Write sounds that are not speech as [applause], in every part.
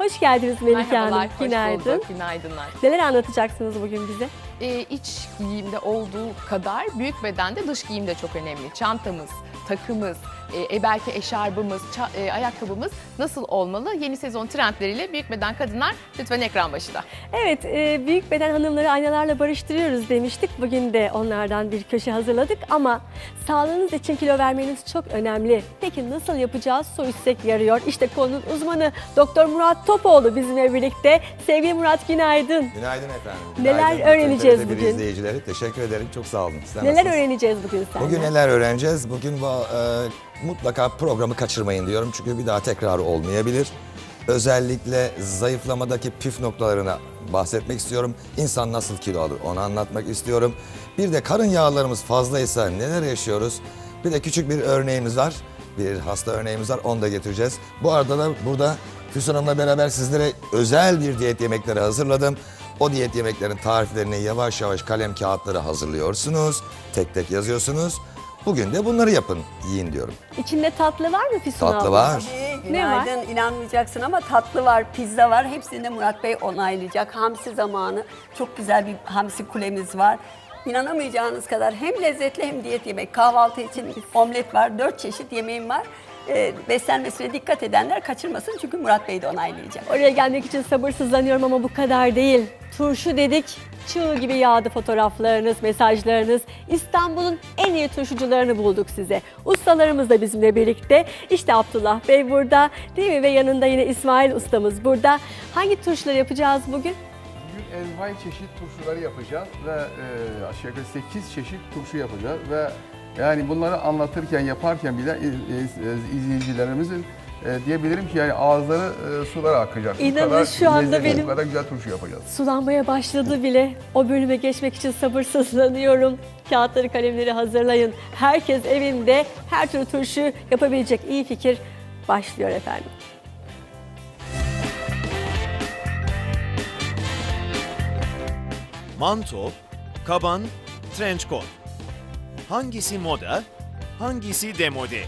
Hoş geldiniz Melike Merhabalar, Hanım. hoş Günaydın. bulduk. Günaydınlar. Neler anlatacaksınız bugün bize? Ee, iç giyimde olduğu kadar büyük bedende dış giyim de çok önemli. Çantamız, takımız, e, e, belki eşarbımız, ça- e, ayakkabımız nasıl olmalı? Yeni sezon trendleriyle büyük beden kadınlar lütfen ekran başında. Evet, e, büyük beden hanımları aynalarla barıştırıyoruz demiştik. Bugün de onlardan bir köşe hazırladık ama sağlığınız için kilo vermeniz çok önemli. Peki nasıl yapacağız? Su içsek yarıyor. İşte konunun uzmanı Doktor Murat Topoğlu bizimle birlikte. Sevgili Murat günaydın. Günaydın efendim. Neler Günaydın öğreneceğiz bütün TRT1 bugün? izleyicileri teşekkür ederim. Çok sağ olun. Sizler Neler nasılsınız? öğreneceğiz bugün senden? Bugün neler öğreneceğiz? Bugün bu, e, mutlaka programı kaçırmayın diyorum. Çünkü bir daha tekrar olmayabilir. Özellikle zayıflamadaki püf noktalarına bahsetmek istiyorum. İnsan nasıl kilo alır onu anlatmak istiyorum. Bir de karın yağlarımız fazlaysa neler yaşıyoruz? Bir de küçük bir örneğimiz var. Bir hasta örneğimiz var. Onu da getireceğiz. Bu arada da burada Füsun Hanım'la beraber sizlere özel bir diyet yemekleri hazırladım. O diyet yemeklerin tariflerini yavaş yavaş kalem kağıtları hazırlıyorsunuz. Tek tek yazıyorsunuz. Bugün de bunları yapın, yiyin diyorum. İçinde tatlı var mı Füsun Tatlı abla? var. Tabii, Ne var? İnanmayacaksın ama tatlı var, pizza var. Hepsini de Murat Bey onaylayacak. Hamsi zamanı. Çok güzel bir hamsi kulemiz var. İnanamayacağınız kadar hem lezzetli hem diyet yemek. Kahvaltı için omlet var, dört çeşit yemeğim var. Ee, beslenmesine dikkat edenler kaçırmasın çünkü Murat Bey de onaylayacak. Oraya gelmek için sabırsızlanıyorum ama bu kadar değil. Turşu dedik, çığ gibi yağdı fotoğraflarınız, mesajlarınız. İstanbul'un en iyi turşucularını bulduk size. Ustalarımız da bizimle birlikte. İşte Abdullah Bey burada değil mi? Ve yanında yine İsmail ustamız burada. Hangi turşuları yapacağız bugün? Bugün envai çeşit turşuları yapacağız ve e, aşağı yukarı 8 çeşit turşu yapacağız ve yani bunları anlatırken yaparken bile iz- iz- izleyicilerimizin e, diyebilirim ki yani ağızları e, sulara akacak. Bu İnanın kadar şu anda lezzetli, benim- Bu kadar güzel turşu yapacağız. Sulanmaya başladı bile. O bölüme geçmek için sabırsızlanıyorum. Kağıtları, kalemleri hazırlayın. Herkes evinde her türlü turşu yapabilecek iyi fikir başlıyor efendim. Manto, kaban, trench coat. Hangisi moda, hangisi demode?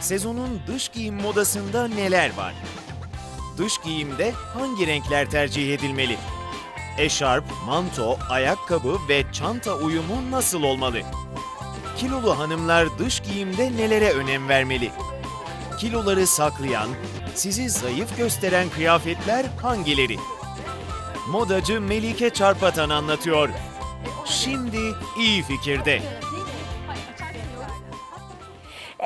Sezonun dış giyim modasında neler var? Dış giyimde hangi renkler tercih edilmeli? Eşarp, manto, ayakkabı ve çanta uyumu nasıl olmalı? Kilolu hanımlar dış giyimde nelere önem vermeli? Kiloları saklayan, sizi zayıf gösteren kıyafetler hangileri? Modacı Melike Çarpatan anlatıyor. Şimdi iyi fikirde.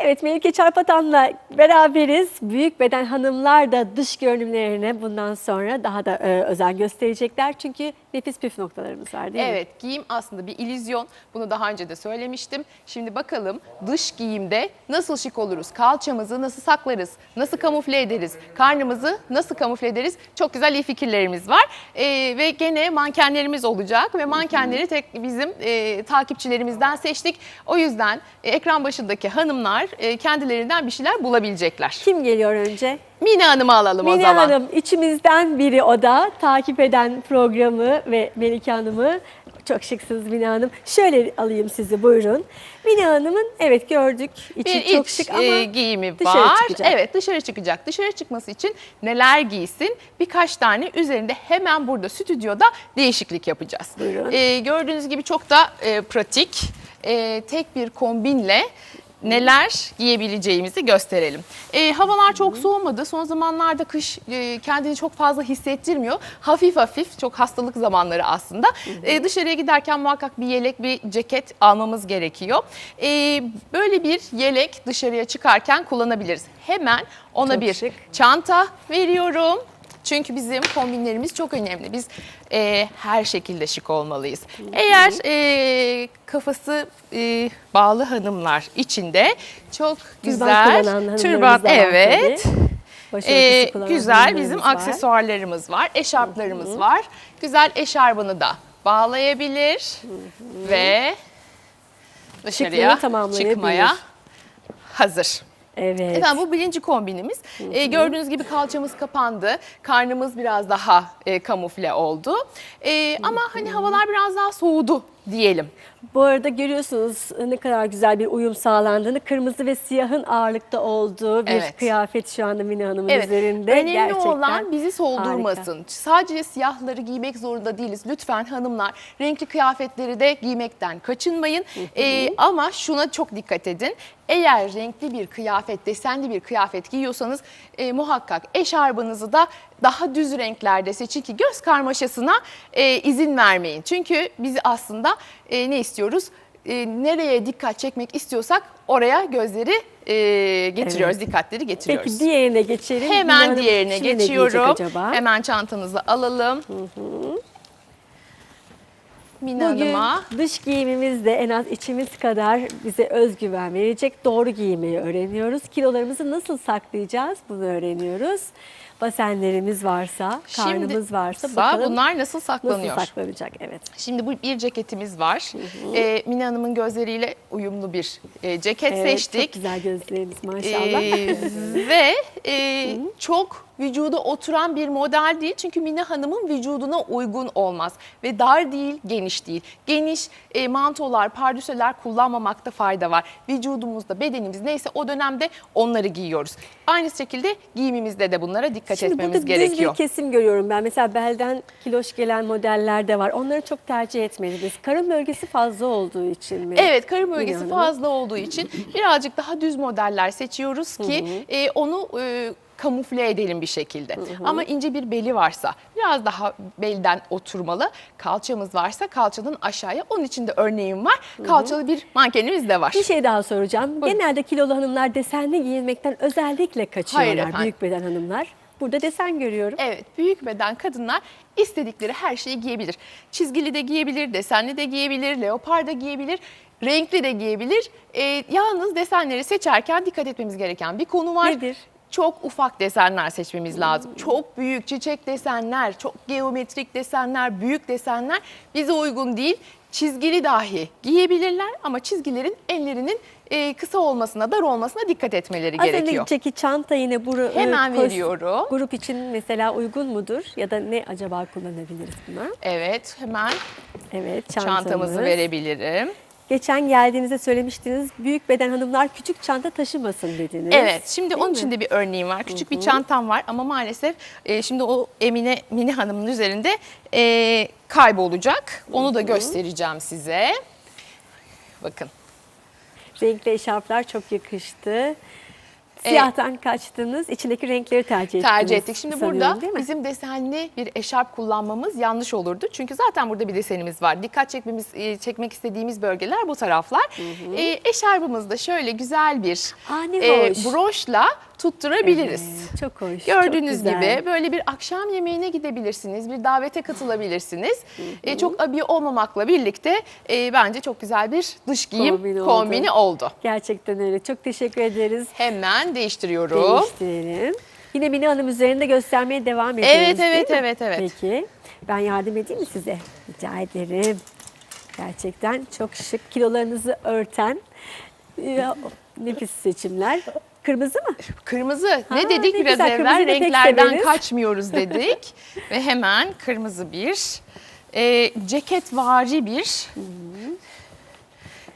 Evet Melike Çarpatan'la beraberiz. Büyük beden hanımlar da dış görünümlerine bundan sonra daha da e, özen gösterecekler. Çünkü nefis püf noktalarımız var değil mi? Evet, giyim aslında bir illüzyon. Bunu daha önce de söylemiştim. Şimdi bakalım dış giyimde nasıl şık oluruz? Kalçamızı nasıl saklarız? Nasıl kamufle ederiz? Karnımızı nasıl kamufle ederiz? Çok güzel iyi fikirlerimiz var. Ee, ve gene mankenlerimiz olacak ve mankenleri tek bizim e, takipçilerimizden seçtik. O yüzden e, ekran başındaki hanımlar e, kendilerinden bir şeyler bulabilecekler. Kim geliyor önce? Mine Hanım'ı alalım o Mine zaman. Hanım içimizden biri o da takip eden programı ve Melike Hanım'ı. Çok şıksınız Mine Hanım. Şöyle alayım sizi buyurun. Mine Hanım'ın evet gördük içi bir çok iç şık ama e, giyimi dışarı var. çıkacak. Evet dışarı çıkacak. Dışarı çıkması için neler giysin? Birkaç tane üzerinde hemen burada stüdyoda değişiklik yapacağız. Buyurun. E, gördüğünüz gibi çok da e, pratik. E, tek bir kombinle neler giyebileceğimizi gösterelim. E, havalar çok soğumadı. Son zamanlarda kış e, kendini çok fazla hissettirmiyor. Hafif hafif çok hastalık zamanları aslında. E, dışarıya giderken muhakkak bir yelek, bir ceket almamız gerekiyor. E, böyle bir yelek dışarıya çıkarken kullanabiliriz. Hemen ona Çok bir şık. çanta veriyorum. Çünkü bizim kombinlerimiz çok önemli. Biz e, her şekilde şık olmalıyız. Eğer e, kafası e, bağlı hanımlar içinde çok güzel kullanan hanımlarımız türban da var evet. tabii. Başörtüsü E, kullanan güzel hanımlarımız bizim var. aksesuarlarımız var, eşarplarımız var. Güzel eşarbını da bağlayabilir ve dışarıya tamamlayabilir. çıkmaya hazır. Evet. Efendim bu birinci kombinimiz. Ee, gördüğünüz gibi kalçamız kapandı. Karnımız biraz daha e, kamufle oldu. Ee, ama hani havalar biraz daha soğudu diyelim. Bu arada görüyorsunuz ne kadar güzel bir uyum sağlandığını. Kırmızı ve siyahın ağırlıkta olduğu bir Evet. kıyafet şu anda Mine Hanım'ın Evet. üzerinde. Önemli Gerçekten olan bizi soldurmasın. Sadece siyahları giymek zorunda değiliz. Lütfen hanımlar renkli kıyafetleri de giymekten kaçınmayın. Ee, ama şuna çok dikkat edin. Eğer renkli bir kıyafet, desenli bir kıyafet giyiyorsanız e, muhakkak eşarbınızı da daha düz renklerde seçin ki göz karmaşasına e, izin vermeyin. Çünkü biz aslında e, ne istiyoruz? E, nereye dikkat çekmek istiyorsak oraya gözleri e, getiriyoruz, dikkatleri getiriyoruz. Peki diğerine geçelim. Hemen Hanım diğerine geçiyorum. Hemen çantanızı alalım. Mine Bugün Hanım'a. dış giyimimiz de en az içimiz kadar bize özgüven verecek. Doğru giymeyi öğreniyoruz. Kilolarımızı nasıl saklayacağız bunu öğreniyoruz. Basenlerimiz varsa, karnımız varsa sa- bakalım bunlar nasıl saklanıyor? nasıl saklanacak. Evet. Şimdi bu bir ceketimiz var. Ee, Mine Hanım'ın gözleriyle uyumlu bir e, ceket Evet, seçtik. Çok güzel gözleriniz maşallah. Ee, [laughs] ve e, çok vücuda oturan bir model değil. Çünkü Mine Hanım'ın vücuduna uygun olmaz. Ve dar değil, geniş değil. Geniş e, mantolar, pardüseler kullanmamakta fayda var. Vücudumuzda, bedenimiz neyse o dönemde onları giyiyoruz. Aynı şekilde giyimimizde de bunlara dikkat Şimdi etmemiz burada düz gerekiyor. bir kesim görüyorum ben. Mesela belden kiloş gelen modeller de var. Onları çok tercih etmeliyiz. Karın bölgesi fazla olduğu için mi? Evet karın bölgesi Hanım. fazla olduğu için birazcık daha düz modeller seçiyoruz ki e, onu e, kamufle edelim bir şekilde. Ama ince bir beli varsa biraz daha belden oturmalı. Kalçamız varsa kalçanın aşağıya. Onun için de örneğim var. Kalçalı bir mankenimiz de var. Bir şey daha soracağım. Genelde kilolu hanımlar desenli giyinmekten özellikle kaçıyorlar. Hayır efendim. Büyük beden hanımlar. Burada desen görüyorum. Evet, büyük beden kadınlar istedikleri her şeyi giyebilir. Çizgili de giyebilir, desenli de giyebilir, leopar da giyebilir, renkli de giyebilir. Ee, yalnız desenleri seçerken dikkat etmemiz gereken bir konu var. Nedir? Çok ufak desenler seçmemiz lazım. Çok büyük çiçek desenler, çok geometrik desenler, büyük desenler bize uygun değil. Çizgili dahi giyebilirler ama çizgilerin ellerinin e, kısa olmasına, dar olmasına dikkat etmeleri Az gerekiyor. önceki çanta yine buru, Hemen kos- veriyorum. Grup için mesela uygun mudur? Ya da ne acaba kullanabiliriz buna? Evet, hemen Evet çantamız. çantamızı verebilirim. Geçen geldiğinizde söylemiştiniz büyük beden hanımlar küçük çanta taşımasın dediniz. Evet, şimdi Değil onun mi? için de bir örneğim var. Küçük bir çantam var ama maalesef e, şimdi o Emine Mini Hanım'ın üzerinde e, kaybolacak. Onu da göstereceğim size. Bakın. Renkli eşarplar çok yakıştı. Siyahtan kaçtınız, içindeki renkleri tercih ettiniz. tercih ettik. Şimdi burada bizim desenli bir eşarp kullanmamız yanlış olurdu. Çünkü zaten burada bir desenimiz var. Dikkat çekmemiz, e, çekmek istediğimiz bölgeler bu taraflar. E, eşarbımızda şöyle güzel bir Aa, e, broşla tutturabiliriz. Evet, çok hoş. Gördüğünüz çok güzel. gibi böyle bir akşam yemeğine gidebilirsiniz, bir davete katılabilirsiniz. E, çok abiye olmamakla birlikte e, bence çok güzel bir dış giyim Kombin oldu. kombini oldu. Gerçekten öyle. Çok teşekkür ederiz. Hemen değiştiriyorum. Değiştirelim. Yine Mine Hanım üzerinde göstermeye devam ediyoruz. Evet, evet, evet, evet. Peki. Ben yardım edeyim mi size? Rica ederim. Gerçekten çok şık. Kilolarınızı örten e, nefis seçimler. Kırmızı mı? Kırmızı. Ha, ne dedik ne biraz güzel, evvel? pek Renklerden kaçmıyoruz [laughs] dedik. Ve hemen kırmızı bir e, ceketvari bir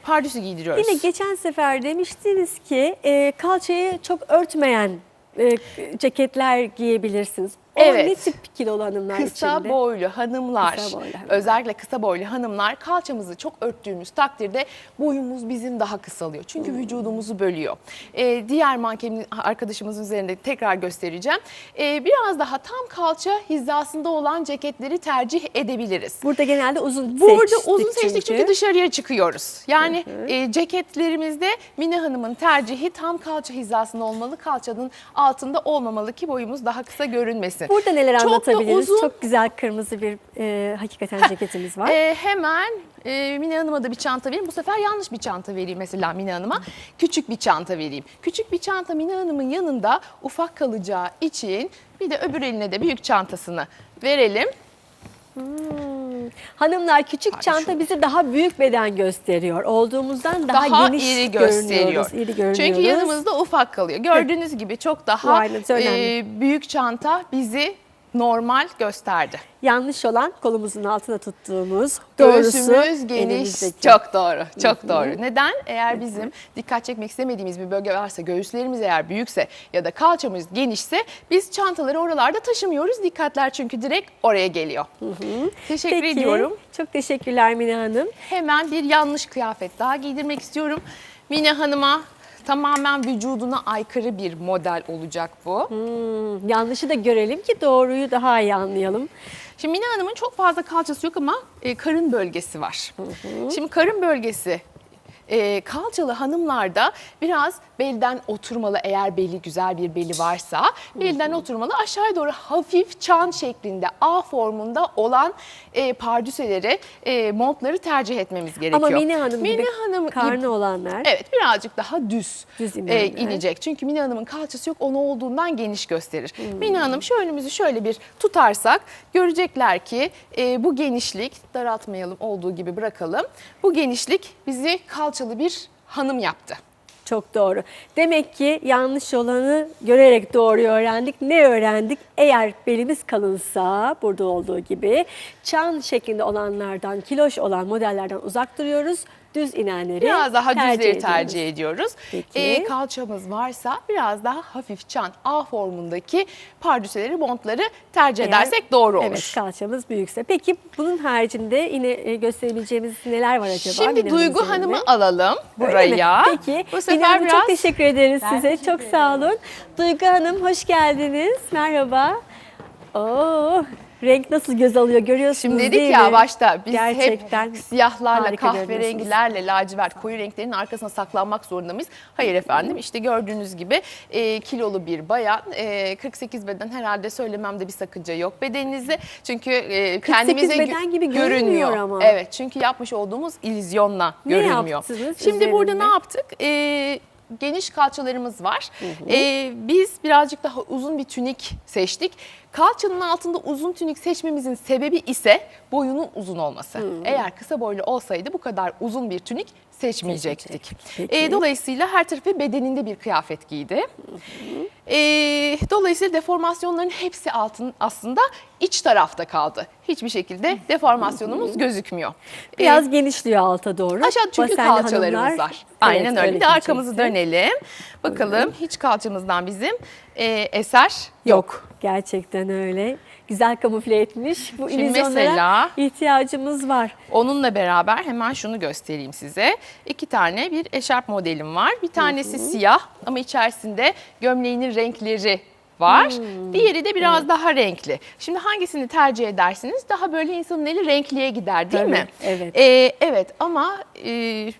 pardüsü giydiriyoruz. Yine geçen sefer demiştiniz ki e, kalçayı çok örtmeyen e, ceketler giyebilirsiniz. O Evet. ne tip kilolu hanımlar Kısa içinde? boylu hanımlar, Kısa boylu hanımlar. özellikle kısa boylu hanımlar kalçamızı çok örttüğümüz takdirde boyumuz bizim daha kısalıyor. Çünkü vücudumuzu bölüyor. Ee, diğer manken arkadaşımızın üzerinde tekrar göstereceğim. Ee, biraz daha tam kalça hizasında olan ceketleri tercih edebiliriz. Burada genelde uzun Burada seçtik uzun seçtik çünkü dışarıya çıkıyoruz. Yani e, ceketlerimizde Mine Hanım'ın tercihi tam kalça hizasında olmalı. Kalçanın altında olmamalı ki boyumuz daha kısa görünmesin. Burada neler Çok anlatabiliriz? uzun. Çok güzel kırmızı bir e, hakikaten ceketimiz var. Ee, [laughs] hemen e, Mine Hanım'a da bir çanta vereyim. Bu sefer yanlış bir çanta vereyim mesela Mine Hanım'a. Küçük bir çanta vereyim. Küçük bir çanta Mine Hanım'ın yanında ufak kalacağı için bir de öbür eline de büyük çantasını verelim. Hanımlar küçük Hadi çanta şöyle. bizi daha büyük beden gösteriyor. Olduğumuzdan daha, Daha, geniş iri gösteriyor. görünüyoruz, iri görünüyoruz. Çünkü yanımızda ufak kalıyor. Gördüğünüz gibi çok daha e, büyük çanta bizi normal gösterdi. Yanlış olan kolumuzun altına tuttuğumuz, doğrusu Göğsümüz geniş. elimizdeki. Çok doğru. Çok doğru. Neden? Eğer bizim dikkat çekmek istemediğimiz bir bölge varsa, göğüslerimiz eğer büyükse ya da kalçamız genişse biz çantaları oralarda taşımıyoruz. Dikkatler çünkü direkt oraya geliyor. Teşekkür Peki, ediyorum. Çok teşekkürler Mine Hanım. Hemen bir yanlış kıyafet daha giydirmek istiyorum. Mine Hanım'a tamamen vücuduna aykırı bir model olacak bu. Hmm, yanlışı da görelim ki doğruyu daha iyi anlayalım. Şimdi Mine Hanım'ın çok fazla kalçası yok ama e, karın bölgesi var. Şimdi karın bölgesi e, kalçalı hanımlarda biraz belden oturmalı eğer beli güzel bir beli varsa belden oturmalı aşağıya doğru hafif çan şeklinde A formunda olan e, pardüseleri, e, montları tercih etmemiz gerekiyor. Ama Mine Hanım Mine gibi Hanım gibi- karnı olanlar Evet birazcık daha düz, Düz e, inecek. Çünkü Mine Hanım'ın kalçası yok onu olduğundan geniş gösterir. Mine Hanım şu önümüzü şöyle bir tutarsak görecekler ki e, bu genişlik daraltmayalım olduğu gibi bırakalım. Bu genişlik bizi kalçalı bir hanım yaptı. Çok doğru. Demek ki yanlış olanı görerek doğruyu öğrendik. Ne öğrendik? Eğer belimiz kalınsa burada olduğu gibi çan şeklinde olanlardan, kiloş olan modellerden uzak duruyoruz. Düz inenleri Biraz daha düzleri ediyoruz. tercih ediyoruz. Peki. E, kalçamız varsa biraz daha hafif çan A formundaki pardüseleri, montları tercih Eğer- edersek doğru olur. Evet kalçamız büyükse. Peki bunun haricinde yine e, gösterebileceğimiz neler var acaba? Şimdi Duygu Hanım Hanım'ı alalım buraya. Peki. Bu sefer Hanım biraz çok teşekkür ederiz size. Çok sağ olun. Duygu Hanım hoş geldiniz. Merhaba. Oo, renk nasıl göz alıyor görüyorsunuz Şimdi dedik değil ya mi? başta biz Gerçekten hep siyahlarla, kahverengilerle, lacivert, koyu renklerin arkasına saklanmak zorunda mıyız? Hayır efendim işte gördüğünüz gibi e, kilolu bir bayan, e, 48 beden herhalde söylememde bir sakınca yok bedeninize. Çünkü e, 48 kendimize beden gibi görünmüyor ama. Evet çünkü yapmış olduğumuz illüzyonla Ne görünmüyor. yaptınız Şimdi burada üzerinde? ne yaptık? E, geniş kalçalarımız var. E, biz birazcık daha uzun bir tünik seçtik. Kalçanın altında uzun tünik seçmemizin sebebi ise boyunun uzun olması. Eğer kısa boylu olsaydı bu kadar uzun bir tünik seçmeyecektik. Peki. E, dolayısıyla her tarafı bedeninde bir kıyafet giydi. E, dolayısıyla deformasyonların hepsi altın aslında iç tarafta kaldı. Hiçbir şekilde deformasyonumuz gözükmüyor. E, biraz genişliyor alta doğru. Aşağı çünkü Basenli kalçalarımız hanımlar- var. Aynen Evet, öyle. Bir de arkamızı dönelim. Bakalım hiç kalçamızdan bizim e, eser yok. Gerçekten öyle. Güzel kamufle etmiş. Bu Şimdi illüzyonlara mesela- ihtiyacımız var. Onunla beraber hemen şunu göstereyim size. İki tane bir eşarp modelim var. Bir tanesi siyah ama içerisinde gömleğinin renkleri var. Hmm. Diğeri de biraz daha renkli. Şimdi hangisini tercih edersiniz? Daha böyle insanın eli renkliye gider değil Tabii, mi? evet. Ee, evet ama e,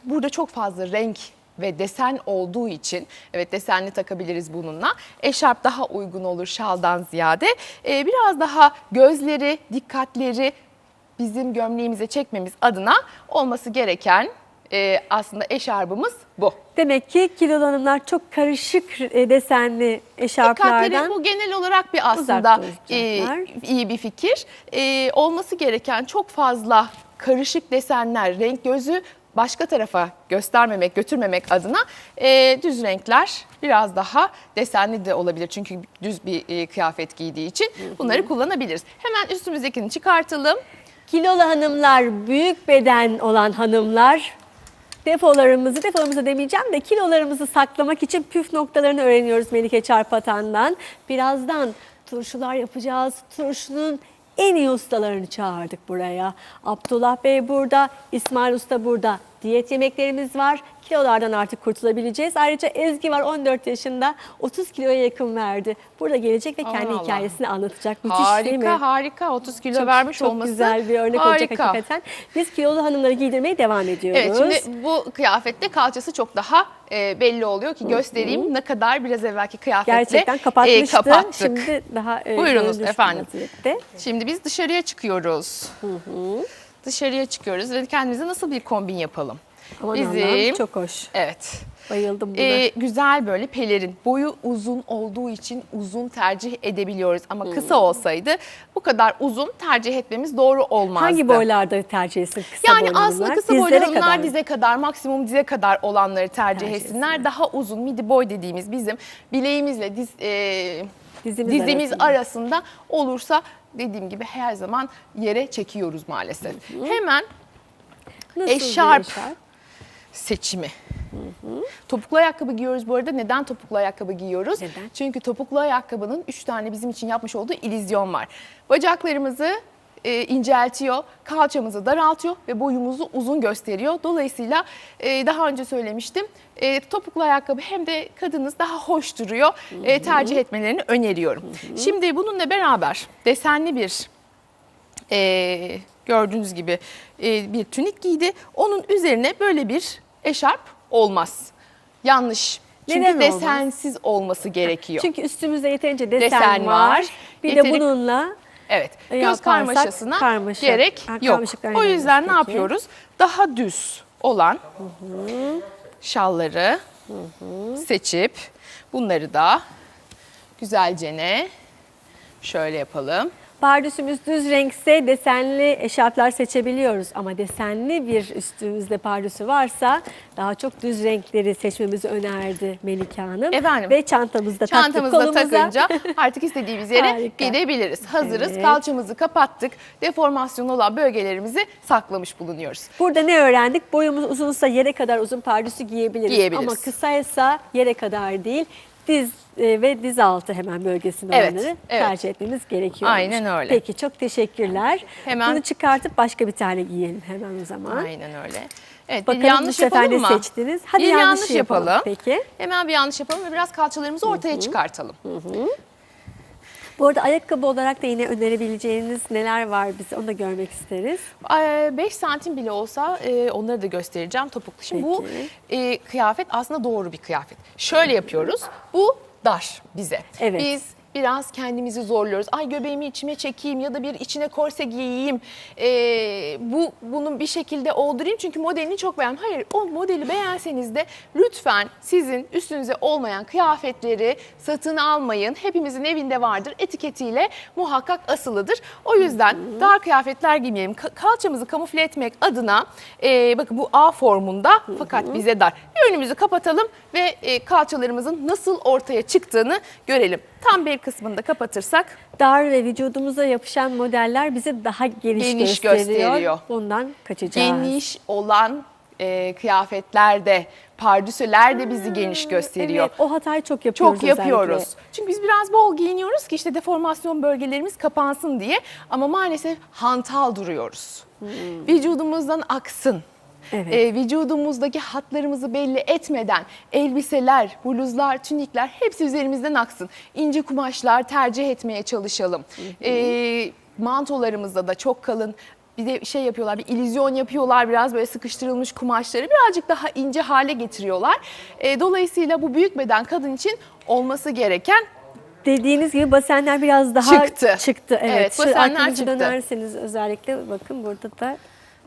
burada çok fazla renk ve desen olduğu için evet desenli takabiliriz bununla. Eşarp daha uygun olur şaldan ziyade. Ee, biraz daha gözleri, dikkatleri bizim gömleğimize çekmemiz adına olması gereken e, aslında eşarbımız bu. Demek ki kilolu hanımlar çok karışık e, desenli eşarplardan bu genel olarak bir aslında e, iyi bir fikir. E, olması gereken çok fazla karışık desenler, renk gözü başka tarafa göstermemek, götürmemek adına e, düz renkler biraz daha desenli de olabilir. Çünkü düz bir e, kıyafet giydiği için bunları kullanabiliriz. Hemen üstümüzdekini çıkartalım. Kilolu hanımlar, büyük beden olan hanımlar defolarımızı, defolarımızı demeyeceğim de kilolarımızı saklamak için püf noktalarını öğreniyoruz Melike Çarpatan'dan. Birazdan turşular yapacağız. Turşunun en iyi ustalarını çağırdık buraya. Abdullah Bey burada, İsmail Usta burada. Diyet yemeklerimiz var. Kilolardan artık kurtulabileceğiz. Ayrıca Ezgi var 14 yaşında. 30 kiloya yakın verdi. Burada gelecek ve kendi Allah Allah. hikayesini anlatacak. Müthiş değil mi? harika harika 30 kilo Çok- vermiş çok olması güzel bir örnek olacak harika. hakikaten. Biz kilolu hanımları giydirmeye devam ediyoruz. Evet şimdi bu kıyafette kalçası çok daha e, belli oluyor ki göstereyim ne kadar biraz evvelki kıyafetle Gerçekten e, kapatmıştı. kapattık. Şimdi daha e, Buyurunuz efendim. vaziyette. Şimdi biz dışarıya çıkıyoruz. Dışarıya çıkıyoruz ve kendimize nasıl bir kombin yapalım? Aman Bizim Allah'ım çok hoş. evet. Bayıldım buna. Ee, güzel böyle pelerin. Boyu uzun olduğu için uzun tercih edebiliyoruz. Ama kısa olsaydı bu kadar uzun tercih etmemiz doğru olmazdı. Hangi boylarda tercih etsin kısa Yani boylu aslında kısa boylu Dizlere hanımlar kadar. dize kadar maksimum dize kadar olanları tercih, Tercih etsinler. Daha uzun midi boy dediğimiz bizim bileğimizle diz, e, Dizimiz dizimiz arasında. arasında olursa dediğim gibi her zaman yere çekiyoruz maalesef. Hemen Nasıl eşarp. eşarp? seçimi. Topuklu ayakkabı giyiyoruz bu arada. Neden topuklu ayakkabı giyiyoruz? Neden? Çünkü topuklu ayakkabının 3 tane bizim için yapmış olduğu illüzyon var. Bacaklarımızı e, inceltiyor, kalçamızı daraltıyor ve boyumuzu uzun gösteriyor. Dolayısıyla e, daha önce söylemiştim. e, topuklu ayakkabı hem de kadınız daha hoş duruyor. E, tercih etmelerini öneriyorum. Şimdi bununla beraber desenli bir e, gördüğünüz gibi e, bir tünik giydi. Onun üzerine böyle bir eşarp olmaz. Yanlış. Çünkü Neden olmaz? desensiz olması gerekiyor. Çünkü üstümüzde yeterince desen, Desen var. var. Bir Yeteri- de bununla Evet. E, Göz yaparsak karmaşasına karmaşa- gerek Ha, yok. O yüzden ne peki? yapıyoruz? Daha düz olan şalları seçip bunları da güzelce şöyle yapalım. Pardüsümüz düz renkse desenli eşarplar seçebiliyoruz. Ama desenli bir üstümüzde pardüsü varsa daha çok düz renkleri seçmemizi önerdi Melike Hanım. Efendim? Ve çantamızda taktık Çantamızda kolumuza. takınca [laughs] artık istediğimiz yere Harika. gidebiliriz. Hazırız. Evet. Kalçamızı kapattık. Deformasyon olan bölgelerimizi saklamış bulunuyoruz. Burada ne öğrendik? Boyumuz uzunsa yere kadar uzun pardüsü giyebiliriz. Giyebiliriz. Ama kısaysa yere kadar değil. Diz e, ve diz altı hemen bölgesinde Evet, olanları evet. tercih etmemiz gerekiyor. Aynen öyle. Peki çok teşekkürler. Hemen- Bunu çıkartıp başka bir tane giyelim hemen o zaman. Aynen öyle. Evet, Bakalım bir yanlış yapalım mı? seçtiniz? Hadi bir yanlış yanlış yapalım. yapalım. Peki. Hemen bir yanlış yapalım ve biraz kalçalarımızı ortaya çıkartalım. Bu arada ayakkabı olarak da yine önerebileceğiniz neler var bize onu da görmek isteriz. 5 santim bile olsa e, onları da göstereceğim topuklu. Şimdi bu Peki. e, kıyafet aslında doğru bir kıyafet. Şöyle yapıyoruz. Bu dar bize. Evet. Biz biraz kendimizi zorluyoruz. Ay göbeğimi içime çekeyim ya da bir içine korse giyeyim. E, bu bunun bir şekilde oldurayım çünkü modelini çok beğendim. Hayır o modeli beğenseniz de lütfen sizin üstünüze olmayan kıyafetleri satın almayın. Hepimizin evinde vardır etiketiyle muhakkak asılıdır. O yüzden dar kıyafetler giymeyelim. Ka- kalçamızı kamufle etmek adına e, bakın bu A formunda fakat bize dar. Önümüzü kapatalım ve e, kalçalarımızın nasıl ortaya çıktığını görelim. Tam bel kısmını da kapatırsak Dar ve vücudumuza yapışan modeller bizi daha geniş, Geniş gösteriyor. gösteriyor. Bundan kaçacağız. geniş olan e, kıyafetler pardüsüler de bizi geniş gösteriyor. Evet, o hatayı çok yapıyoruz Çok yapıyoruz. özellikle. Çünkü biz biraz bol giyiniyoruz ki işte deformasyon bölgelerimiz kapansın diye ama maalesef hantal duruyoruz. Vücudumuzdan aksın. Evet. Ee, vücudumuzdaki hatlarımızı belli etmeden elbiseler, bluzlar, tünikler hepsi üzerimizden aksın. İnce kumaşlar tercih etmeye çalışalım. Ee, mantolarımızda da çok kalın bir de şey yapıyorlar, bir illüzyon yapıyorlar. Biraz böyle sıkıştırılmış kumaşları birazcık daha ince hale getiriyorlar. Ee, dolayısıyla bu büyük beden kadın için olması gereken Dediğiniz gibi basenler biraz daha Çıktı. çıktı. Evet, Evet, basenler arkanızı çıktı. dönerseniz özellikle bakın burada da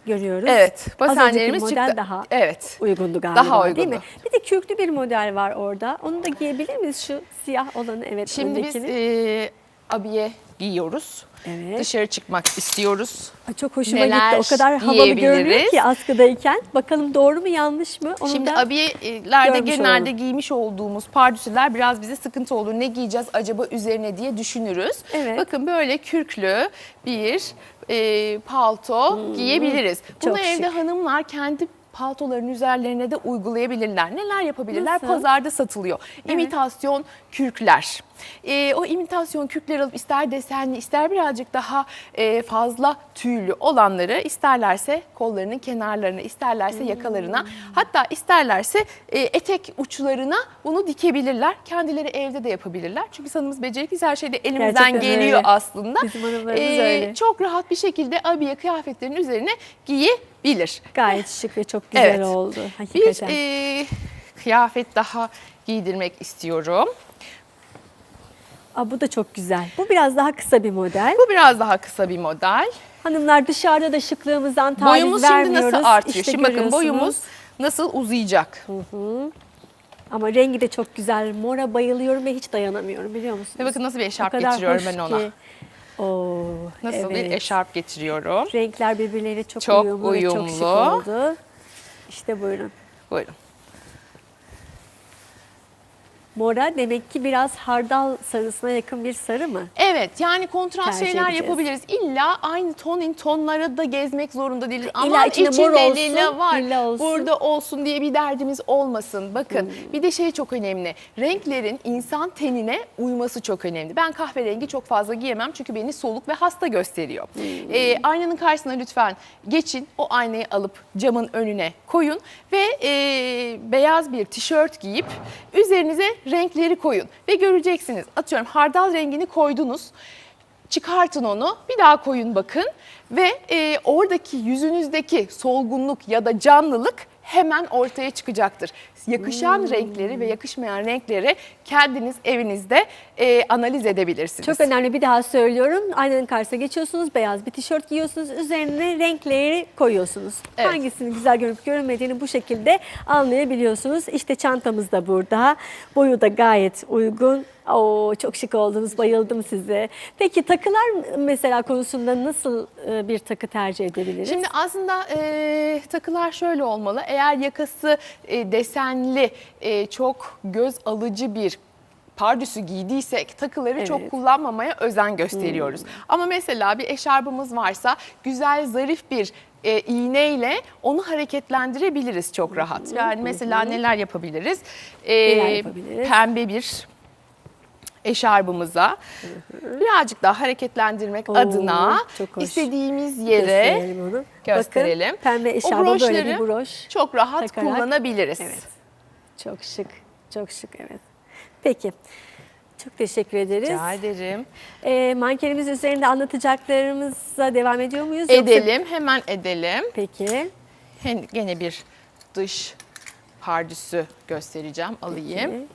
görüyoruz. Evet, Az basenlerimiz model çıktı. daha Evet. uygundu galiba Daha değil mi? uygundu. Bir de kürklü bir model var orada. Onu da giyebilir miyiz şu siyah olanı? Evet. Şimdi biz öndekini. e, abiye giyiyoruz. Evet. Dışarı çıkmak istiyoruz. Ay, Çok hoşuma neler gitti. O kadar havalı görünüyor ki askıdayken. Bakalım doğru mu yanlış mı? Onu Şimdi da abiyelerde genelde olalım. giymiş olduğumuz pardüsüler biraz bize sıkıntı olur. Ne giyeceğiz acaba üzerine diye düşünürüz. Evet. Bakın böyle kürklü bir e, palto giyebiliriz. Bunu Hmm, çok evde şık. hanımlar kendi paltoların üzerlerine de uygulayabilirler. Neler yapabilirler? Nasıl? Pazarda satılıyor. İmitasyon kürkler. E, o imitasyon kürkleri alıp ister desenli ister birazcık daha e, fazla tüylü olanları isterlerse kollarının kenarlarına, isterlerse yakalarına hatta isterlerse e, etek uçlarına bunu dikebilirler. Kendileri evde de yapabilirler. Çünkü sanımız becerikliyiz her şeyde elimizden Gerçekten geliyor öyle. aslında. E, Bizim hanımlarımız öyle. Çok rahat bir şekilde abiye kıyafetlerin üzerine giyebilir. gayet şık ve çok güzel Evet. oldu. Bir Hakikaten. e, kıyafet daha giydirmek istiyorum. Aa, bu da çok güzel. Bu biraz daha kısa bir model. Bu biraz daha kısa bir model. Hanımlar dışarıda da şıklığımızdan taviz Boyumuz şimdi vermiyoruz. nasıl artıyor? İşte şimdi bakın boyumuz nasıl uzayacak. Ama rengi de çok güzel. Mora bayılıyorum ve hiç dayanamıyorum biliyor musunuz? Ve bakın nasıl bir eşarp hoş ben ona. ki. Oo, Nasıl bir evet. eşarp getiriyorum. Renkler birbirleriyle çok, Çok uyumlu, ve çok şık uyumlu. oldu. İşte buyurun. Buyurun. Mora demek ki biraz hardal sarısına yakın bir sarı mı? Evet yani kontrast Tercih şeyler edeceğiz. yapabiliriz. İlla aynı tonin tonlara da gezmek zorunda değiliz. Ama İlla içinde içinde mor olsun, lila var. lila olsun. Burada olsun diye bir derdimiz olmasın. Bakın bir de şey çok önemli. Renklerin insan tenine uyması çok önemli. Ben kahverengi çok fazla giyemem çünkü beni soluk ve hasta gösteriyor. Ee, aynanın karşısına lütfen geçin. O aynayı alıp camın önüne koyun ve e, beyaz bir tişört giyip üzerinize renkleri koyun ve göreceksiniz. Atıyorum hardal rengini koydunuz. Çıkartın onu bir daha koyun bakın ve e, oradaki yüzünüzdeki solgunluk ya da canlılık hemen ortaya çıkacaktır. Yakışan renkleri ve yakışmayan renkleri kendiniz evinizde e, analiz edebilirsiniz. Çok önemli bir daha söylüyorum. Aynanın karşısına geçiyorsunuz, beyaz bir tişört giyiyorsunuz, üzerine renkleri koyuyorsunuz. Evet. Hangisinin güzel görünüp görünmediğini bu şekilde anlayabiliyorsunuz. İşte çantamız da burada. Boyu da gayet uygun. Oo, çok şık oldunuz, bayıldım size. Peki takılar mesela konusunda nasıl e, bir takı tercih edebiliriz? Şimdi aslında e, takılar şöyle olmalı. Eğer yakası e, desenli, e, çok göz alıcı bir pardüsü giydiysek takıları çok Evet. kullanmamaya özen gösteriyoruz. Ama mesela bir eşarbımız varsa güzel zarif bir e, iğneyle onu hareketlendirebiliriz çok rahat. Yani mesela neler yapabiliriz? E, Neler yapabiliriz? Pembe bir eşarbımıza birazcık daha hareketlendirmek Oo, adına çok istediğimiz yere Gösterelim onu. gösterelim. Bakın, pembe O eşarba böyle bir broş. çok rahat takarak. kullanabiliriz. Evet. Çok şık, çok şık evet. Peki, çok teşekkür ederiz. Rica ederim. Ee, mankenimiz üzerinde anlatacaklarımıza devam ediyor muyuz? Yoksa- Edelim, hemen edelim. Peki. Hem gene bir dış pardüsü göstereceğim, alayım. Peki.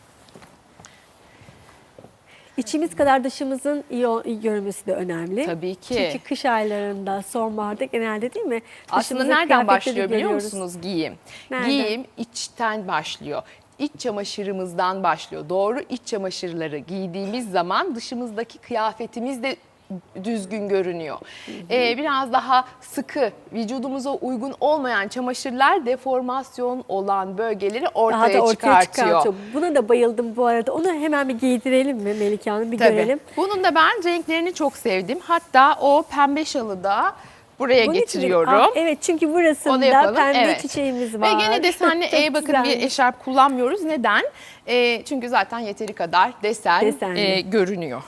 İçimiz kadar dışımızın iyi, görünmesi de önemli. Tabii ki. Çünkü kış aylarında, sonbaharda genelde değil mi? Aslında Dışımıza nereden başlıyor biliyor görüyoruz. musunuz giyim? Nereden? Giyim içten başlıyor. İç çamaşırımızdan başlıyor. Doğru iç çamaşırları giydiğimiz zaman dışımızdaki kıyafetimiz de düzgün görünüyor. Ee, biraz daha sıkı, vücudumuza uygun olmayan çamaşırlar deformasyon olan bölgeleri ortaya, Daha da ortaya çıkartıyor. çıkartıyor. Buna da bayıldım bu arada. Onu hemen bir giydirelim mi Melike Hanım? Bir Tabii. görelim. Bunun da ben renklerini çok sevdim. Hatta o pembe şalı da buraya Bunun için- getiriyorum. Ah, evet çünkü Onu burasında yapalım. pembe Evet. çiçeğimiz var. Ve gene desenli [laughs] Çok e bakın bir güzelmiş. eşarp kullanmıyoruz. Neden? E, çünkü zaten yeteri kadar desen Desenli. e, görünüyor.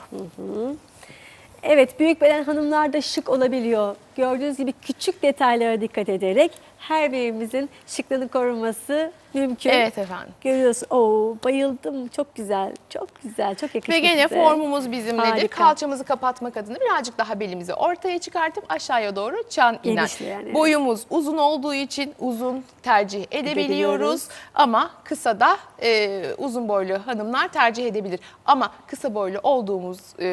Evet, büyük beden hanımlar da şık olabiliyor. Gördüğünüz gibi küçük detaylara dikkat ederek her birimizin şıklığını korunması mümkün. Evet efendim. Görüyorsun. Oo, bayıldım. Çok güzel. Çok güzel. Çok yakıştı Ve gene size. formumuz bizimledir. Harika. Kalçamızı kapatmak adına birazcık daha belimizi ortaya çıkartıp aşağıya doğru çan iner. Evet. Boyumuz uzun olduğu için uzun tercih edebiliyoruz. Ama kısa da e, uzun boylu hanımlar tercih edebilir. Ama kısa boylu olduğumuz e,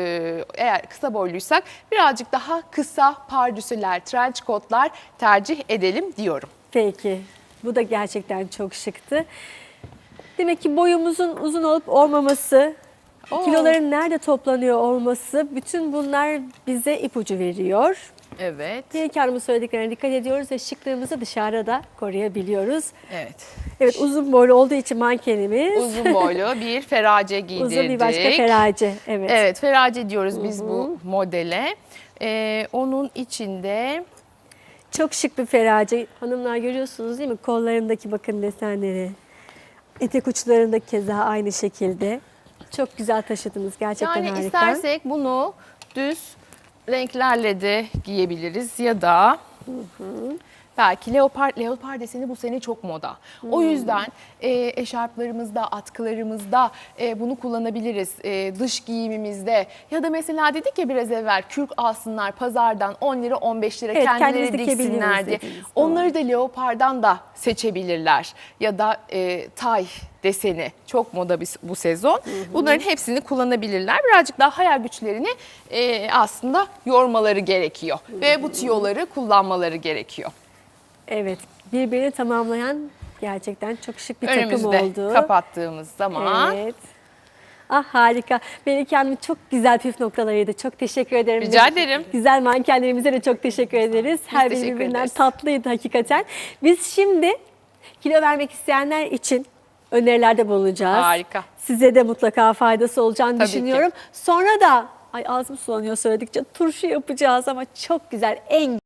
eğer kısa boyluysak birazcık daha kısa pardüsüler, trench coatlar tercih edelim diyorum. Peki. Bu da gerçekten çok şıktı. Demek ki boyumuzun uzun olup olmaması, Oo. kiloların nerede toplanıyor olması bütün bunlar bize ipucu veriyor. Evet. Melike Hanım'ın söylediklerine dikkat ediyoruz ve şıklığımızı dışarıda koruyabiliyoruz. Evet. Evet uzun boylu olduğu için mankenimiz Uzun boylu [laughs] bir ferace giydirdik. uzun bir başka ferace. Evet. Evet ferace diyoruz biz bu modele. Ee, onun içinde Çok şık bir ferace. Hanımlar görüyorsunuz değil mi? Kollarındaki bakın desenleri. Etek uçlarında keza aynı şekilde. Çok güzel taşıdınız. Gerçekten yani harika. istersek bunu düz renklerle de giyebiliriz ya da belki leopar leopar deseni bu sene çok moda. O yüzden e, eşarplarımızda, atkılarımızda e, bunu kullanabiliriz. E, dış giyimimizde ya da mesela dedik ya biraz evvel kürk alsınlar pazardan 10 lira 15 lira Evet, kendileri diksinler diye. dediniz. Onları da leopardan da seçebilirler. Ya da e, tay deseni çok moda bir- bu sezon. Bunların hepsini kullanabilirler. Birazcık daha hayal güçlerini e, aslında yormaları gerekiyor. Ve bu tiyoları kullanmaları gerekiyor. Evet. Birbirini tamamlayan gerçekten çok şık bir takım Önümüzde oldu. kapattığımız zaman Evet. Ah harika. Melike Hanım çok güzel püf noktalarıydı. Çok teşekkür ederim. Rica ederim. Güzel mankenlerimize de çok teşekkür ederiz. Her biri teşekkür birbirinden ederiz. tatlıydı hakikaten. Biz şimdi kilo vermek isteyenler için önerilerde bulunacağız. Harika. Size de mutlaka faydası olacağını Tabii düşünüyorum. Sonra da ay ağzım sulanıyor söyledikçe turşu yapacağız ama çok güzel en